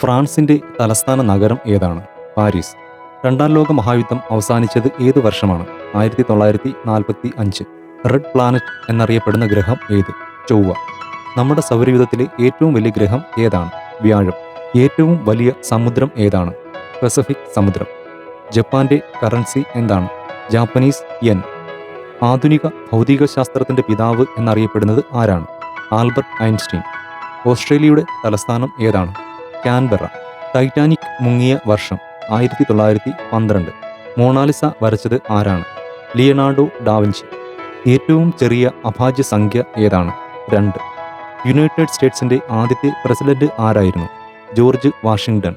ഫ്രാൻസിന്റെ തലസ്ഥാന നഗരം ഏതാണ്? പാരീസ്. രണ്ടാം ലോക മഹായുദ്ധം അവസാനിച്ചത് ഏത് വർഷമാണ്? ആയിരത്തി തൊള്ളായിരത്തി നാൽപ്പത്തി അഞ്ച് റെഡ് പ്ലാനറ്റ് എന്നറിയപ്പെടുന്ന ഗ്രഹം ഏത്? ചൊവ്വ. നമ്മുടെ സൗരയൂഥത്തിലെ ഏറ്റവും വലിയ ഗ്രഹം ഏതാണ്? വ്യാഴം. ഏറ്റവും വലിയ സമുദ്രം ഏതാണ്? പസഫിക് സമുദ്രം. ജപ്പാന്റെ കറൻസി എന്താണ്? Japanese yen. ആധുനിക ഭൗതിക ശാസ്ത്രത്തിന്റെ പിതാവ് എന്നറിയപ്പെടുന്നത് ആരാണ്? Albert Einstein. ഓസ്ട്രേലിയയുടെ തലസ്ഥാനം ഏതാണ്? കാൻബെറ ടൈറ്റാനിക് മുങ്ങിയ വർഷം ആയിരത്തി തൊള്ളായിരത്തി പന്ത്രണ്ട്. മോണാലിസ വരച്ചത് ആരാണ്? ലിയനാർഡോ ഡാവിഞ്ചി ഏറ്റവും ചെറിയ അഭാജ്യ സംഖ്യ ഏതാണ്? രണ്ട്. യുണൈറ്റഡ് സ്റ്റേറ്റ്സിന്റെ ആദ്യത്തെ പ്രസിഡന്റ് ആരായിരുന്നു? George Washington.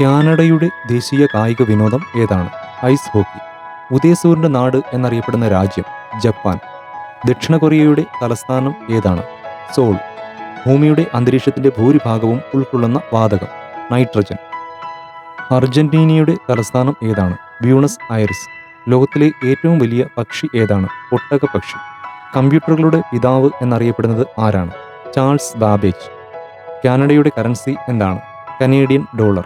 കാനഡയുടെ ദേശീയ കായിക വിനോദം ഏതാണ്? Ice hockey. ഉദയസൂര്യന്റെ നാട് എന്നറിയപ്പെടുന്ന രാജ്യം ജപ്പാൻ. ദക്ഷിണ കൊറിയയുടെ തലസ്ഥാനം ഏതാണ്? സോൾ. ഭൂമിയുടെ അന്തരീക്ഷത്തിന്റെ ഭൂരിഭാഗവും ഉൾക്കൊള്ളുന്ന വാതകം നൈട്രജൻ. അർജന്റീനയുടെ തലസ്ഥാനം ഏതാണ്? Buenos Aires. ലോകത്തിലെ ഏറ്റവും വലിയ പക്ഷി ഏതാണ്? ഒട്ടക പക്ഷി കമ്പ്യൂട്ടറുകളുടെ പിതാവ് എന്നറിയപ്പെടുന്നത് ആരാണ്? Charles Babbage. കാനഡയുടെ കറൻസി എന്താണ്? Canadian dollar.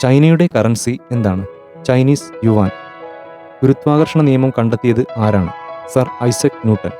ചൈനയുടെ കറൻസി എന്താണ്? Chinese yuan. ഗുരുത്വാകർഷണ നിയമം കണ്ടെത്തിയത് ആരാണ്? Sir Isaac Newton.